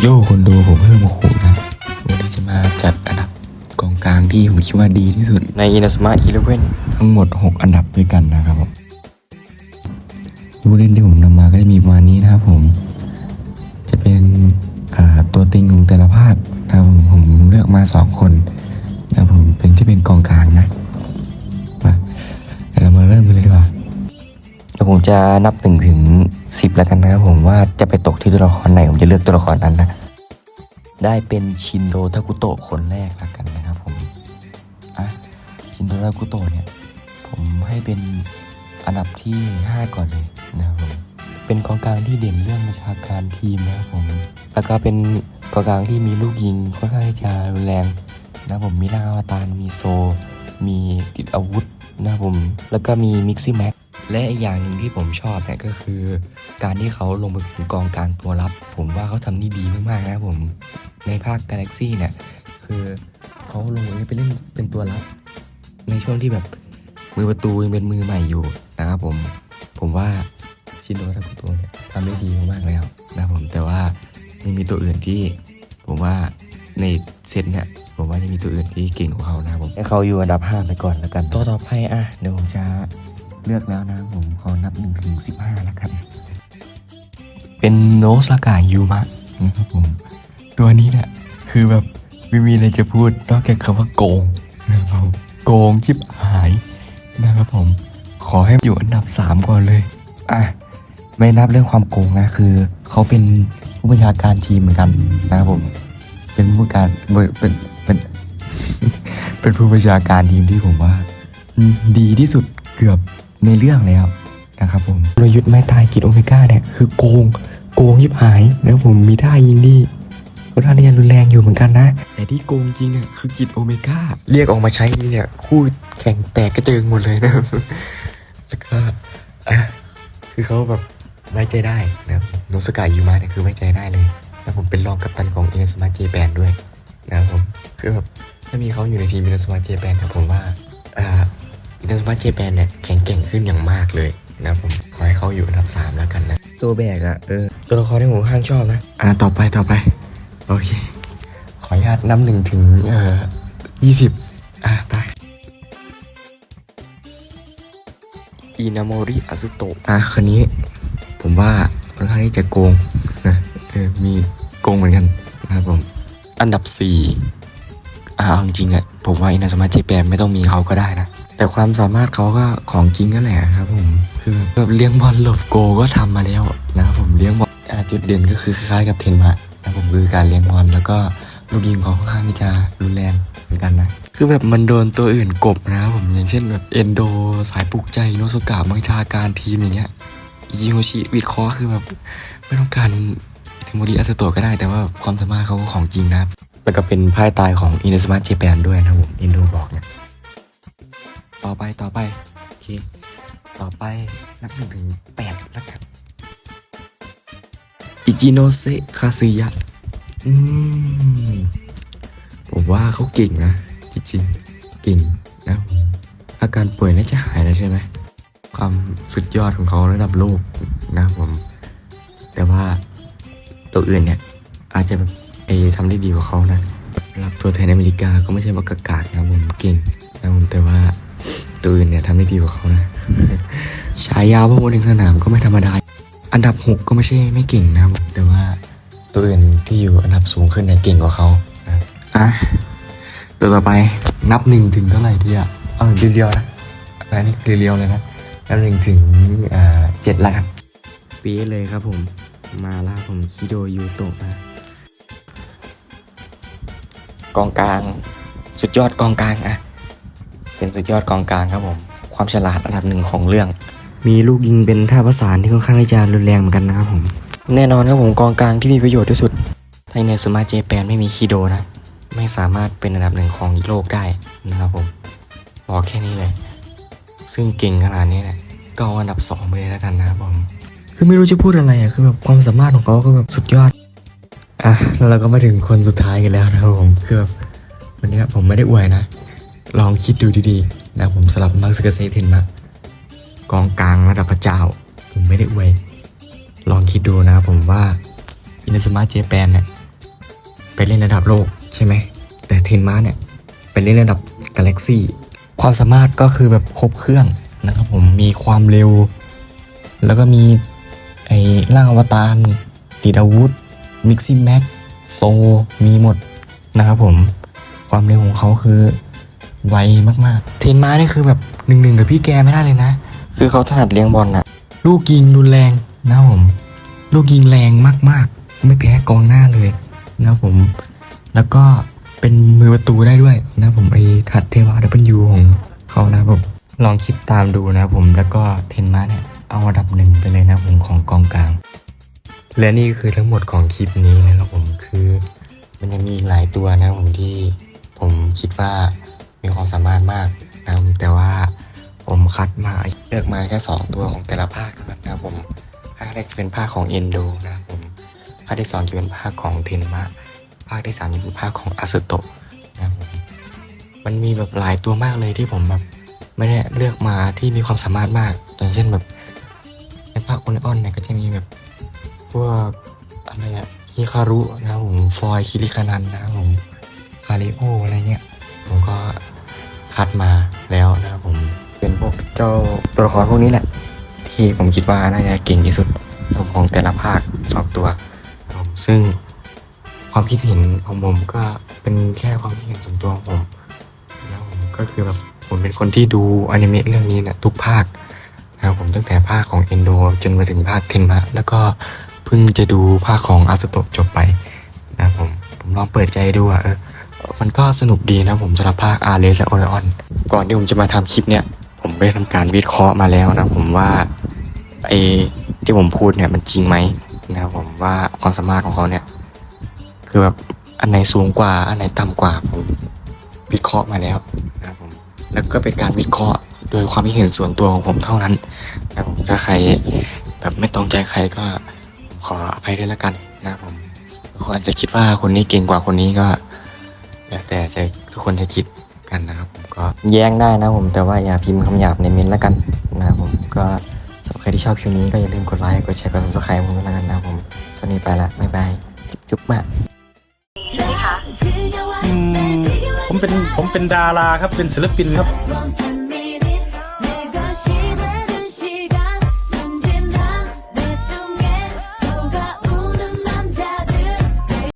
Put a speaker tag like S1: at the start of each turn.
S1: โย่คนดูผมเพิ่มโขงนะวันนี้จะมาจัดอันดับกองกลางที่ผมคิดว่าดีที่สุดใน i n a s m a 11ทั้งหมด 6 อันดับด้วยกันนะครับผมผู้เล่นที่ผมนำมาก็จะมีประมาณนี้นะครับผม จะเป็นอ่าตัวติงของแต่ละภาคนะครับผมผมเลือกมา 2 คนนะครับผมเป็นที่เป็นกองกลางนะมาเดี๋ยวเรามาเริ่มกันเลยดีกว่าเดี๋ยวผมจะนับหนึ่งถึง สิบแล้วกันนะครับผมว่าจะไปตกที่ตัวละครไหนผมจะเลือกตัวละครนั้นนะ ได้เป็นชินโดทากุโตะคนแรกแล้วกันนะครับผมอะชินโดทากุโตะเนี่ย ผมให้เป็นอันดับที่ 5 ก่อนเลยนะครับผมเป็นกองกลางที่เด่นเรื่องประชาการทีมนะครับผมแล้วก็เป็นกองกลางที่มีลูกยิงค่อนข้างที่จะรุนแรงนะครับผมมีร่างอวตารมีโซ มีติดอาวุธนะครับผม แล้วก็มีมิกซี่แม็ก และอีกอย่างหนึ่งที่ผมชอบเนี่ยก็คือ การที่เขาลงไปเป็นกองกลางตัวรับ ผมว่าเขาทำได้ดีมากๆนะครับผม ในภาค Galaxy เนี่ยคือเขาลงไปเล่นเป็นตัวรับ ในช่วงที่แบบมือประตูยังเป็นมือใหม่อยู่นะครับผมผมว่าชินโดทากุโตะเนี่ยทำได้ดีมากๆแล้วนะครับผมแต่ว่ายังมีตัวอื่นที่ผมว่าในเซตเนี่ยผมว่ายังมีตัวอื่นที่เก่งกว่าเขานะครับผมให้เขาอยู่อันดับ 5 ไปก่อนแล้วกันตัวต่อไปอะเดี๋ยวผมจะ เลือกแล้วนะผมขอนับหนึ่งถึงสิบห้าแล้วกันเป็นโนสากายูมะนะครับผม ตัวนี้เนี่ยคือแบบไม่มีอะไรจะพูดนอกจากคำว่าโกงนะครับผมโกงชิบหายนะครับผม ขอให้อยู่อันดับสามก่อนเลย อะ ไม่นับเรื่องความโกงนะคือ เขาเป็นผู้บัญชาการทีมเหมือนกันนะครับผม เป็นผู้การเป็นเป็น เป็นเป็นผู้บัญชาการทีมที่ผมว่าอืมดีที่สุดเกือบ ในเรื่องแล้วนะครับผมกลยุทธ์ไม้ตายกิจโอเมก้าเนี่ยคือโกงโกงยิบหายแล้วผมมีท่ายิงที่ค่อนข้างที่จะรุนแรงอยู่เหมือนกันนะ แต่ที่โกงจริงเนี่ยคือกิจโอเมก้าเรียกออกมาใช้นี่เนี่ยคู่แข่งแตกกระเจิงหมดเลยนะครับแล้วก็อะคือเขาแบบไว้ใจได้นะครับโนสกายยูมาเนี่ยคือไว้ใจได้เลย แล้วผมเป็นรองกัปตันของอินสมาเจแปนด้วยนะครับผมคือแบบถ้ามีเขาอยู่ในทีมอินสมาเจแปนเนี่ยผมว่าอ่าอิน เตอร์สมาร์ทเจแปนเนี่ยแข็งแกร่งขึ้นอย่างมากเลยนะผมขอให้เขาอยู่อันดับสามแล้วกันนะ ตัวแบกอะเออ ตัวละครที่ผมข้างชอบนะ อ่าต่อไปต่อไป โอเค ขออนุญาตนับหนึ่งถึงเอ่อยี่สิบอะไปอินาโมริอาซุโตะอะคนนี้ ผมว่าค่อนข้างที่จะโกงนะเออมีโกงเหมือนกันนะครับผม อันดับสี่อ่าเอาจริงๆอะผมว่าอินาสมาเจแปนไม่ต้องมีเขาก็ได้นะ แต่ความสามารถเขาก็ของจริงนั่นแหละครับผม คือแบบเลี้ยงบอลหลบโกก็ทำมาแล้วนะครับผมเลี้ยงบอลอาจุดเด่นก็คือคล้ายๆกับเทนมานะผมคือการเลี้ยงบอลแล้วก็ลูกยิงเขาค่อนข้างจะรุนแรงเหมือนกันนะ คือแบบมันโดนตัวอื่นกบนะครับผมอย่างเช่นแบบเอนโดสายปลุกใจโนสกะมังชาการทีมอย่างเงี้ยอิโฮชิวิดคอคือแบบไม่ต้องการเทมโมริอาสโตก็ได้แต่ว่าความสามารถเขาก็ของจริงนะครับแล้วก็เป็นพ่ายตายของอินเดสมาเจแปนด้วยนะผมอินโดบอกเนี่ย ต่อไปต่อไปโอเคต่อไปนับหนึ่งถึงแปดแล้วกันอิจิโนเซคาซึยะอืมผมว่าเขาเก่งนะจริงๆเก่งนะอาการป่วยน่าจะหายแล้วใช่ไหมความสุดยอดของเขาระดับโลกนะผม แต่ว่าตัวอื่นเนี่ย อาจจะเอทำได้ดีกว่าเขานะรับตัวแทนอเมริกาก็ไม่ใช่ว่ากากากนะผมเก่งนะผมแต่ว่า ตัวอื่นเนี่ยทำได้ดีกว่าเขานะฉายาพวกบนถึงสนามก็ไม่ธรรมดา อันดับหกก็ไม่ใช่ไม่เก่งนะผมแต่ว่าตัวอื่นที่อยู่อันดับสูงขึ้นเนี่ยเก่งกว่าเขานะอะตัวต่อไปนับหนึ่งถึงเท่าไหร่ดีอะเออเดียวๆนะอันนี้เรียวๆเลยนะนับหนึ่งถึงอ่าเจ็ดละกันปี๊ดเลยครับผมมาล่าผมคิโดยูโตะนะกองกลาง สุดยอดกองกลางอะ เป็นสุดยอดกองกลางครับผม ความฉลาดอันดับหนึ่งของเรื่อง มีลูกยิงเป็นท่าประสานที่ค่อนข้างที่จะรุนแรงเหมือนกันนะครับผม แน่นอนครับผมกองกลางที่มีประโยชน์ที่สุดถ้าในสมาร์ทเจแปนไม่มีคิโดนะ ไม่สามารถเป็นอันดับหนึ่งของโลกได้นะครับผมบอกแค่นี้เลย ซึ่งเก่งขนาดนี้เนี่ยก็เอาอันดับสองไปเลยแล้วกันนะครับผมคือไม่รู้จะพูดอะไรอะคือแบบความสามารถของเขาก็แบบสุดยอดอะแล้วเราก็มาถึงคนสุดท้ายกันแล้วนะครับผมคือแบบวันนี้ผมไม่ได้อวยนะ ลองคิดดูดีๆ นะผมสลับมาร์คสกเซเทนมากองกลางระดับพระเจ้า ผมไม่ได้อวย ลองคิดดูนะผมว่าอินสมาร์เจแปนเนี่ยไปเล่นระดับโลกใช่ไหม แต่เทนมาเนี่ยไปเล่นระดับกาแล็กซี่ความสามารถก็คือแบบครบเครื่องนะครับผมมีความเร็ว แล้วก็มีไอ้ร่างอวตารติดอาวุธมิกซี่แม็กโซมีหมดนะครับผม ความเร็วของเขาคือ ไวมากๆ เทนมาเนี่ยคือแบบหนึ่งหนึ่งกับพี่แกไม่ได้เลยนะ คือเขาถนัดเลี้ยงบอลนะลูกยิงรุนแรงนะครับผม ลูกยิงแรงมากๆ ไม่แพ้กองหน้าเลยนะครับผม แล้วก็เป็นมือประตูได้ด้วยนะครับผมไอ้ทัดเทวาดับเบิลยูของเขานะครับผมลองคิดตามดูนะครับผมแล้วก็เทนมาเนี่ยเอาอันดับหนึ่งไปเลยนะครับผมของกองกลาง และนี่คือทั้งหมดของคลิปนี้นะครับผมคือ มันยังมีอีกหลายตัวนะครับผมที่ผมคิดว่า มีความสามารถมากนะครับแต่ว่าผมคัดมาเลือกมาแค่สองตัวของแต่ละภาคนะครับผมภาคแรกจะเป็นภาคของเอนโดนะครับผมภาคที่สองจะเป็นภาคของเทนมาภาคที่สามจะเป็นภาคของอาสุโตะนะครับผมมันมีแบบหลายตัวมากเลยที่ผมแบบไม่ได้เลือกมาที่มีความสามารถมากอย่างเช่นแบบในภาคโอนิออนเนี่ยก็จะมีแบบพวกอะไรอะฮิคารุนะครับผมฟอยคิริคานันนะครับผมคาริโออะไรเงี้ยผมก็ คัดมาแล้วนะครับผมเป็นพวกเจ้าตัวละครพวกนี้แหละ ที่ผมคิดว่าน่าจะเก่งที่สุดของแต่ละภาคสองตัวผมซึ่งความคิดเห็นของผมก็เป็นแค่ความคิดเห็นส่วนตัวของผมแล้วผมก็คือแบบผมเป็นคนที่ดูอนิเมะเรื่องนี้นี่ยทุกภาคนะครับผมตั้งแต่ภาคของเอนโดจนมาถึงภาคเทนมะแล้วก็เพิ่งจะดูภาคของอาสโตะจบไปนะครับผมผมลองเปิดใจดูอะเออ มันก็สนุกดีนะผมสำหรับภาคอาร์เรสและโอเรออนก่อนที่ผมจะมาทำคลิปเนี่ย ผมได้ทำการวิเคราะห์มาแล้วนะผมว่าไอ้ที่ผมพูดเนี่ยมันจริงไหมนะครับผมว่าความสามารถของเขาเนี่ย คือแบบอันไหนสูงกว่า อันไหนต่ำกว่าผมวิเคราะห์มาแล้วนะครับผมแล้วก็เป็นการวิเคราะห์โดยความคิดเห็นส่วนตัวของผมเท่านั้นนะผมถ้าใครแบบไม่ตรงใจใครก็ขออภัยด้วยละกันนะครับผมคนอาจจะคิดว่าคนนี้เก่งกว่าคนนี้ก็ แล้วแต่จะทุกคนจะคิดกันนะครับผมก็แย้งได้นะผมแต่ว่าอย่าพิมพ์คำหยาบในเมนต์ละกันนะครับผมก็สำหรับใครที่ชอบคลิปนี้ก็อย่าลืมกดไลค์กดแชร์กด subscribe ผมด้วยละกันนะครับผมตอนนี้ไปละบ๊ายบายจุ๊บๆมาก
S2: อืมผมเป็นผมเป็นดาราครับเป็นศิลปินครับ